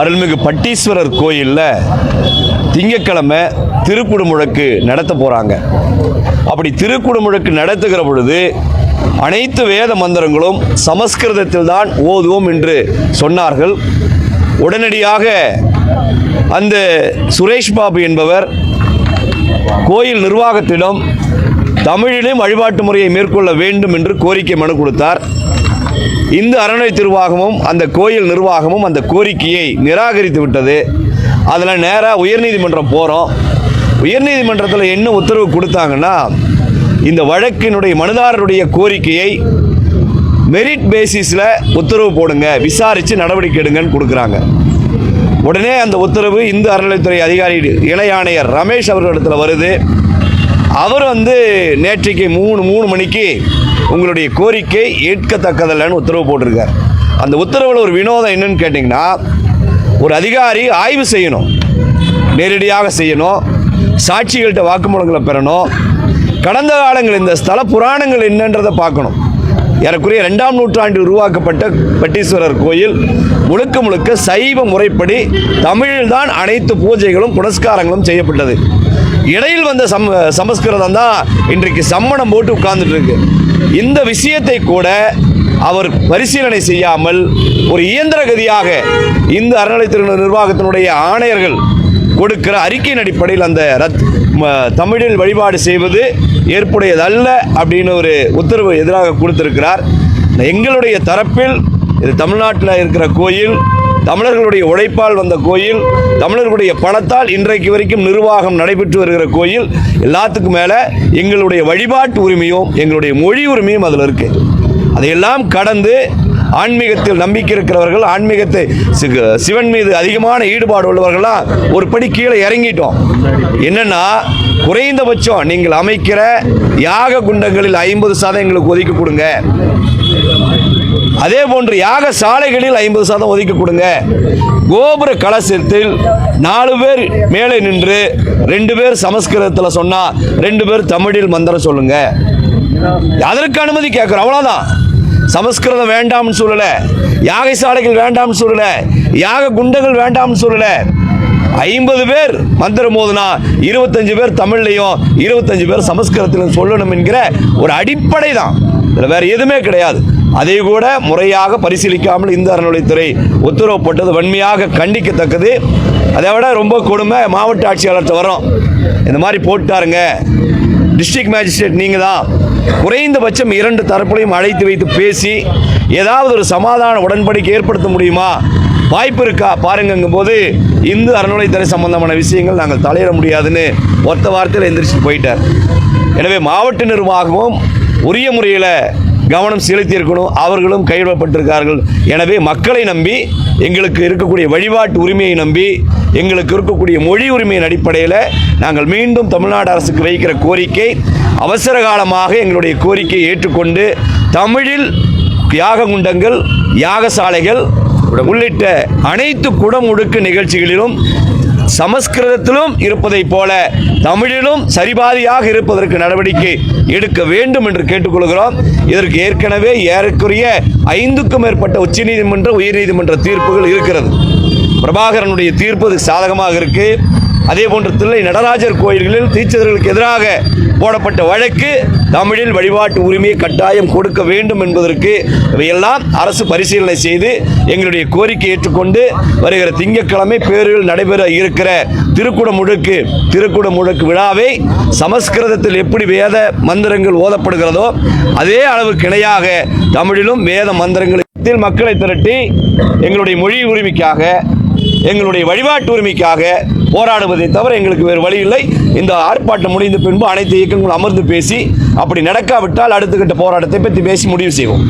அருள்மிகு பட்டீஸ்வரர் கோயிலில் திங்கக்கிழமை திருக்குடுமுழக்கு நடத்த போகிறாங்க அப்படி திருக்குடுமுழக்கு நடத்துகிற பொழுது அனைத்து வேத மந்திரங்களும் சமஸ்கிருதத்தில் தான் ஓதுவோம் என்று சொன்னார்கள். உடனடியாக அந்த சுரேஷ் பாபு என்பவர் கோயில் நிர்வாகத்திடம் தமிழிலும் வழிபாட்டு முறையை மேற்கொள்ள வேண்டும் என்று கோரிக்கை மனு கொடுத்தார். இந்து அறநிலை திருவாகமும் அந்த கோயில் நிர்வாகமும் அந்த கோரிக்கையை நிராகரித்து விட்டது. அதில் நேராக உயர்நீதிமன்றம் போகிறோம் உயர்நீதிமன்றத்தில் என்ன உத்தரவு கொடுத்தாங்கன்னா இந்த வழக்கினுடைய மனுதாரருடைய கோரிக்கையை மெரிட் பேசிஸில் உத்தரவு போடுங்க விசாரித்து நடவடிக்கை எடுங்கன்னு கொடுக்குறாங்க. உடனே அந்த உத்தரவு இந்து அறநிலைத்துறை அதிகாரி இணை ஆணையர் ரமேஷ் அவர்களிடத்தில் வருது. அவர் வந்து நேற்றைக்கு மூணு மூணு மணிக்கு உங்களுடைய கோரிக்கை ஏற்கத்தக்கதில்லைன்னு உத்தரவு போட்டிருக்கார். அந்த உத்தரவில் ஒரு வினோதம் என்னன்னு கேட்டிங்கன்னா ஒரு அதிகாரி ஆய்வு செய்யணும். நேரடியாக செய்யணும். சாட்சிகள்கிட்ட வாக்குமூலங்களை பெறணும். கடந்த காலங்கள் இந்த ஸ்தல புராணங்கள் என்னன்றதை பார்க்கணும். ஏறக்குறைய ரெண்டாம் நூற்றாண்டில் உருவாக்கப்பட்ட பட்டீஸ்வரர் கோயில் முழுக்க முழுக்க சைவ முறைப்படி தமிழில்தான் அனைத்து பூஜைகளும் புனஸ்காரங்களும் செய்யப்பட்டது. இடையில் வந்த சம் சமஸ்கிருதம் தான் இன்றைக்கு சம்மணம் போட்டு உட்கார்ந்துட்டு இருக்கு இந்த விஷயத்தை கூட அவர் பரிசீலனை செய்யாமல் ஒரு இயந்திர கதியாக இந்து அறநிலைத்துறை நிர்வாகத்தினுடைய ஆணையர்கள் கொடுக்கிற அறிக்கையின் அடிப்படையில் அந்த ரத் தமிழில் வழிபாடு செய்வது ஏற்புடையதல்ல அப்படின்னு ஒரு உத்தரவு எதிராக கொடுத்திருக்கிறார். எங்களுடைய தரப்பில் இது தமிழ்நாட்டில் இருக்கிற கோயில் தமிழர்களுடைய உழைப்பால் வந்த கோயில் தமிழர்களுடைய பணத்தால் இன்றைக்கு வரைக்கும் நிர்வாகம் நடைபெற்று வருகிற கோயில் எல்லாத்துக்கும் மேலே எங்களுடைய வழிபாட்டு உரிமையும் எங்களுடைய மொழி உரிமையும் அதில் இருக்குது அதையெல்லாம் கடந்து ஆன்மீகத்தில் நம்பிக்கை இருக்கிறவர்கள் ஆன்மீகத்தை சி- சிவன் மீது அதிகமான ஈடுபாடு உள்ளவர்களாக ஒரு படி கீழே இறங்கிட்டோம். என்னன்னா குறைந்தபட்சம் நீங்கள் அமைக்கிற யாக குண்டங்களில் ஐம்பது சதம் எங்களுக்கு ஒதுக்கி கொடுங்க. அதே போன்று யாக சாலைகளில் ஐம்பது சதம் ஒதுக்கி கொடுங்க. கோபுர கலசத்தில் நாலு பேர் மேலே நின்று ரெண்டு பேர் சமஸ்கிருதத்தில் சொன்னால் ரெண்டு பேர் தமிழில் மந்திரம் சொல்லுங்க. அதற்கு அனுமதி கேட்குறோம் அவ்வளோதான் சமஸ்கிருதம் வேண்டாம்னு சொல்லலை. யாகை சாலைகள் வேண்டாம்னு சொல்லலை. யாக குண்டங்கள் வேண்டாம்னு சொல்லலை. ஐம்பது பேர் மந்திரம் போதுனா இருபத்தஞ்சு பேர் தமிழ்லையும் இருபத்தஞ்சு பேர் சமஸ்கிருதத்திலும் சொல்லணும் என்கிற ஒரு அடிப்படை தான் இதில் வேறு எதுவுமே கிடையாது. அதை கூட முறையாக பரிசீலிக்காமல் இந்து அறநிலைத்துறை உத்தரவு போட்டது வன்மையாக கண்டிக்கத்தக்கது. அதை விட ரொம்ப கொடுமை மாவட்ட ஆட்சியாளர்கிட்ட வரோம் இந்த மாதிரி போட்டாருங்க டிஸ்ட்ரிக்ட் மேஜிஸ்ட்ரேட் நீங்கள் தான். குறைந்தபட்சம் இரண்டு தரப்புலையும் அழைத்து வைத்து பேசி ஏதாவது ஒரு சமாதான உடன்படிக்கை ஏற்படுத்த முடியுமா? வாய்ப்பு இருக்கா? பாருங்கங்கும் போது இந்து அறநிலைத்துறை சம்பந்தமான விஷயங்கள் நாங்கள் தலையிட முடியாதுன்னு ஒத்த வார்த்தையில் எந்திரிச்சு போயிட்டார். எனவே மாவட்ட நிர்வாகமும் உரிய முறையில் கவனம் செலுத்தியிருக்கணும். அவர்களும் கைவிடப்பட்டிருக்கார்கள். எனவே மக்களை நம்பி எங்களுக்கு இருக்கக்கூடிய வழிபாட்டு உரிமையை நம்பி எங்களுக்கு இருக்கக்கூடிய மொழி உரிமையின் அடிப்படையில் நாங்கள் மீண்டும் தமிழ்நாடு அரசுக்கு வைக்கிற கோரிக்கை அவசர காலமாக எங்களுடைய கோரிக்கையை ஏற்றுக்கொண்டு தமிழில் யாக குண்டங்கள் யாகசாலைகள் உள்ளிட்ட அனைத்து குடமுடுக்கு நிகழ்ச்சிகளிலும் சமஸ்கிருதத்திலும் இருப்பதைப் போல தமிழிலும் சரிபாதியாக இருப்பதற்கு நடவடிக்கை எடுக்க வேண்டும் என்று கேட்டுக்கொள்கிறோம். இதற்கு ஏற்கனவே ஏறக்குரிய ஐந்துக்கும் மேற்பட்ட உச்சநீதிமன்ற உயர்நீதிமன்ற தீர்ப்புகள் இருக்கிறது. பிரபாகரனுடைய தீர்ப்பு சாதகமாக இருக்குது அதே போன்று தில்லை நடராஜர் கோயில்களில் தீட்சிதர்களுக்கு எதிராக போடப்பட்ட வழக்கு தமிழில் வழிபாட்டு உரிமையை கட்டாயம் கொடுக்க வேண்டும் என்பதற்கு இவையெல்லாம் அரசு பரிசீலனை செய்து எங்களுடைய கோரிக்கை ஏற்றுக்கொண்டு வருகிற திங்கட்கிழமை பேரில் நடைபெற இருக்கிற திருக்குடமுழுக்கு திருக்குடமுழுக்கு முழுக்கு விழாவை சமஸ்கிருதத்தில் எப்படி வேத மந்திரங்கள் ஓதப்படுகிறதோ அதே அளவுக்கு இணையாக தமிழிலும் வேத மந்திரங்களில் மக்களை திரட்டி எங்களுடைய மொழி உரிமைக்காக எங்களுடைய வழிபாட்டு உரிமைக்காக போராடுவதை தவிர எங்களுக்கு வேறு வழி இல்லை. இந்த ஆர்ப்பாட்டம் முடிந்த பின்பு அனைத்து இயக்கங்களும் அமர்ந்து பேசி அப்படி நடக்காவிட்டால் அடுத்த கட்ட போராட்டத்தை பற்றி பேசி முடிவு செய்வோம்.